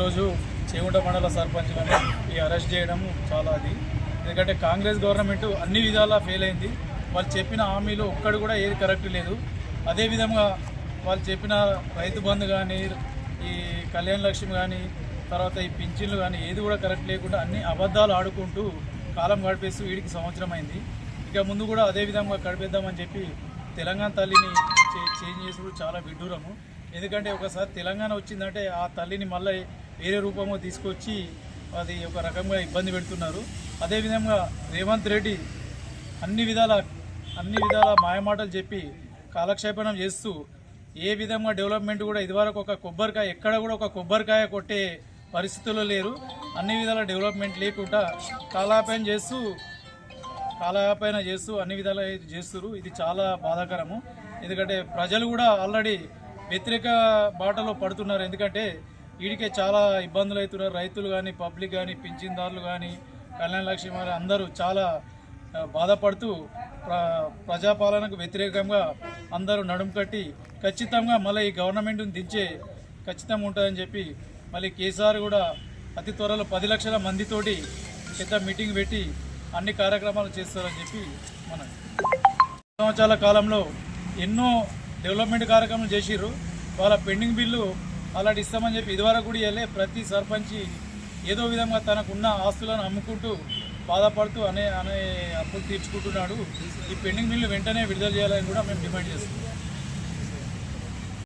ఈరోజు చేగుంట మండల సర్పంచ్లను ఈ అరెస్ట్ చేయడం చాలా అది. ఎందుకంటే కాంగ్రెస్ గవర్నమెంట్ అన్ని విధాలా ఫెయిల్ అయింది. వాళ్ళు చెప్పిన హామీలు ఒక్కడు కూడా ఏది కరెక్ట్ లేదు. అదేవిధంగా వాళ్ళు చెప్పిన రైతు బంధు కానీ ఈ కళ్యాణ లక్ష్మి కానీ తర్వాత ఈ పింఛన్లు కానీ ఏది కూడా కరెక్ట్ లేకుండా అన్ని అబద్ధాలు ఆడుకుంటూ కాలం గడిపేస్తూ వీడికి సంవత్సరం అయింది. ఇక ముందు కూడా అదే విధంగా గడిపేద్దామని చెప్పి తెలంగాణ తల్లిని చే- చేంజ్ చేసుడు చాలా విడ్డూరము. ఎందుకంటే ఒకసారి తెలంగాణ వచ్చిందంటే ఆ తల్లిని మళ్ళీ వేరే రూపంలో తీసుకొచ్చి అది ఒక రకంగా ఇబ్బంది పెడుతున్నారు. అదేవిధంగా రేవంత్ రెడ్డి అన్ని విధాల అన్ని విధాల మాయమాటలు చెప్పి కాలక్షేపణం చేస్తూ ఏ విధంగా డెవలప్మెంట్ కూడా ఇదివరకు ఒక కొబ్బరికాయ ఎక్కడ కూడా ఒక కొబ్బరికాయ కొట్టే పరిస్థితుల్లో లేరు. అన్ని విధాల డెవలప్మెంట్ లేకుండా కాలాపన చేస్తూ కాలయాపన చేస్తూ అన్ని విధాలు చేస్తున్నారు. ఇది చాలా బాధాకరము. ఎందుకంటే ప్రజలు కూడా ఆల్రెడీ వ్యతిరేక బాటలో పడుతున్నారు. ఎందుకంటే వీడికే చాలా ఇబ్బందులు అవుతున్నారు. రైతులు కానీ పబ్లిక్ కానీ పింఛన్దారులు కానీ కళ్యాణ లక్ష్మి వారు అందరూ చాలా బాధపడుతూ ప్ర ప్రజాపాలనకు వ్యతిరేకంగా అందరూ నడుము కట్టి ఖచ్చితంగా మళ్ళీ ఈ గవర్నమెంట్ని దించే ఖచ్చితంగా ఉంటుందని చెప్పి మళ్ళీ కేసీఆర్ కూడా అతి త్వరలో పది లక్షల మందితోటి పెద్ద మీటింగ్ పెట్టి అన్ని కార్యక్రమాలు చేస్తారని చెప్పి మన. సంవత్సరాల కాలంలో ఎన్నో డెవలప్మెంట్ కార్యక్రమాలు చేసిర్రు. వాళ్ళ పెండింగ్ బిల్లు అలాంటి ఇస్తామని చెప్పి ఇదివరకు కూడా వెళ్ళే ప్రతి సర్పంచి ఏదో విధంగా తనకున్న ఆస్తులను అమ్ముకుంటూ బాధపడుతూ అనే అనే అప్పులు తీర్చుకుంటున్నాడు. ఈ పెండింగ్ బిల్లు వెంటనే విడుదల చేయాలని కూడా మేము డిమాండ్ చేస్తున్నాం.